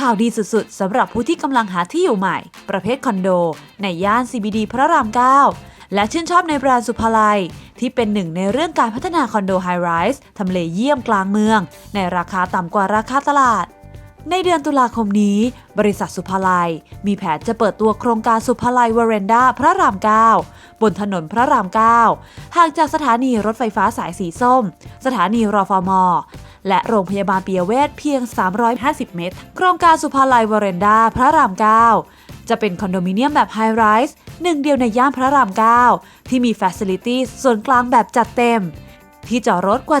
ข่าวดีสุดๆสำหรับผู้ที่กำลังหาที่อยู่ใหม่ ประเภทคอนโด ในย่าน CBD พระราม 9 และชื่นชอบในแบรนด์สุภาลัย ที่เป็นหนึ่งในเรื่องการพัฒนาคอนโดไฮไรส์ทำเลเยี่ยมกลางเมือง ในราคาต่ำกว่าราคาตลาด ในเดือนตุลาคมนี้ บริษัทสุภาลัย มีแผนจะเปิดตัวโครงการสุภาลัยวาเรนดาพระราม 9 บนถนนพระราม 9 ห่างจากสถานีรถไฟฟ้าสายสีส้ม สถานีรอฟอมและโรงพยาบาลปิยเวชเพียง 350 เมตร โครงการสุภาลัยวเรนดาพระราม 9 จะเป็นคอนโดมิเนียมแบบไฮไรส์หนึ่งเดียวในย่านพระราม 9 ที่มีฟ a ซิลิตี้ส่วนกลางแบบจัดเต็ม ที่จอดรถกว่า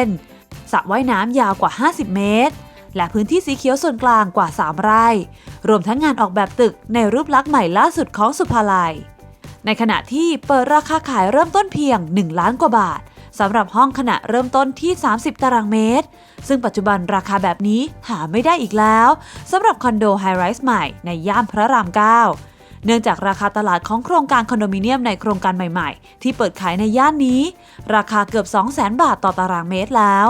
70%สระว่ายน้ำยาวกว่า 50 เมตร และพื้นที่สีเขียวส่วนกลางกว่า 3 ไร่ รวมทั้งงานออกแบบตึกในรูปลักษณ์ใหม่ล่าสุดของสุภาลัย ในขณะที่เปิดราคาขายเริ่มต้นเพียง 1 ล้านกว่าบาทสำหรับห้องขนาดเริ่มต้นที่ 30 ตารางเมตร ซึ่งปัจจุบันราคาแบบนี้หาไม่ได้อีกแล้วสำหรับคอนโดไฮไรส์ใหม่ในย่านพระราม 9 เนื่องจากราคาตลาดของโครงการคอนโดมิเนียมในโครงการใหม่ๆ ที่เปิดขายในย่านนี้ ราคาเกือบ 200,000 บาทต่อตารางเมตรแล้ว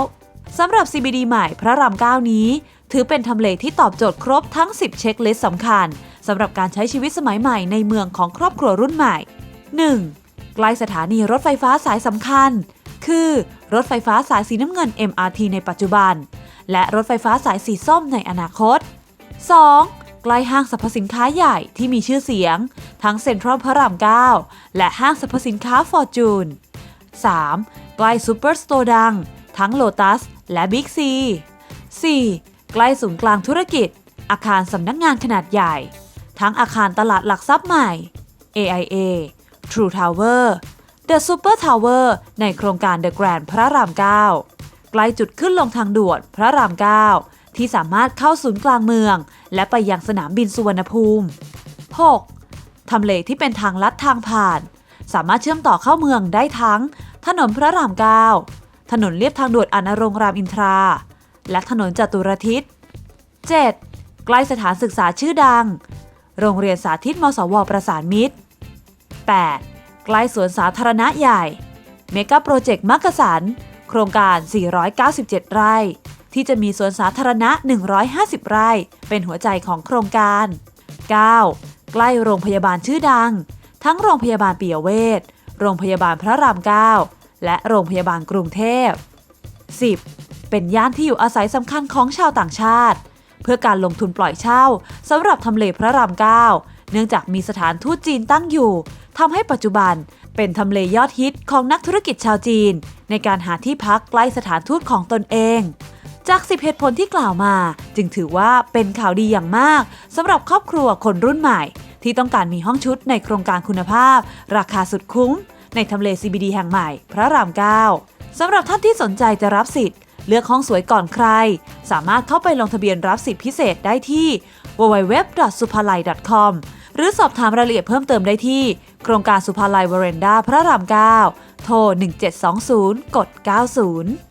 สำหรับ CBD ใหม่พระราม 9 นี้ ถือเป็นทำเลที่ตอบโจทย์ครบทั้ง 10 เช็คลิสต์สำคัญ สำหรับการใช้ชีวิตสมัยใหม่ในเมืองของครอบครัวรุ่นใหม่ 1. ใกล้สถานีรถไฟฟ้าสายสำคัญ คือรถไฟฟ้าสายสีน้ำเงิน MRT ในปัจจุบัน และรถไฟฟ้าสายสีส้มในอนาคต 2. ใกล้ห้างสรรพสินค้าใหญ่ที่มีชื่อเสียง ทั้งเซ็นทรัลพระราม 9 และห้างสรรพสินค้าฟอร์จูน 3. ใกล้ซูเปอร์สโตร์ดัง ทั้งโลตัสและบิ๊กซี 4. ใกล้ศูนย์กลางธุรกิจ อาคารสำนักงานขนาดใหญ่ ทั้งอาคารตลาดหลักทรัพย์ใหม่ AIA True Tower The Super Tower ในโครงการ The Grand พระราม 9 ใกล้จุดขึ้นลงทางด่วนพระราม 9 ที่สามารถเข้าศูนย์กลางเมือง และไปยังสนามบินสุวรรณภูมิ 6. ทำเลที่เป็นทางลัดทางผ่าน สามารถเชื่อมต่อเข้าเมืองได้ทั้ง ถนนพระราม 9 ถนนเลียบทางด่วนอนารงค์รามอินทรา และถนนจตุรทิศ 7. ใกล้สถานศึกษาชื่อดัง โรงเรียนสาธิตมสว ประสานมิตร 8. ใกล้สวนสาธารณะใหญ่ เมกะโปรเจกต์มักกะสัน โครงการ 497 ไร่ ที่จะมีสวนสาธารณะ 150 ไร่ เป็นหัวใจของโครงการ 9. ใกล้โรงพยาบาลชื่อดัง ทั้งโรงพยาบาลปิยเวชโรงพยาบาลพระราม 9 และโรงพยาบาลกรุงเทพ 10. เป็นย่านที่อยู่อาศัยสำคัญของชาวต่างชาติ เพื่อการลงทุนปล่อยเช่าสำหรับทำเลพระราม9เนื่องจากมีสถานทูตจีนตั้งอยู่ทำให้ปัจจุบันเป็นทำเลยอดฮิตของนักธุรกิจชาวจีน ในการหาที่พักใกล้สถานทูตของตนเอง จาก10เหตุผลที่กล่าวมา จึงถือว่าเป็นข่าวดีอย่างมากสำหรับครอบครัวคนรุ่นใหม่ ที่ต้องการมีห้องชุดในโครงการคุณภาพ ราคาสุดคุ้ม ในทำเล CBD แห่งใหม่ พระราม9สำหรับท่านที่สนใจจะรับสิทธิ์ เลือกห้องสวยก่อนใคร สามารถเข้าไปลงทะเบียนรับสิทธิพิเศษได้ที่ www.supalai.com หรือสอบถามรายละเอียดเพิ่มเติมได้ที่ โครงการสุภาลัยวเรนดาพระราม 9 โทร 1720 กด 90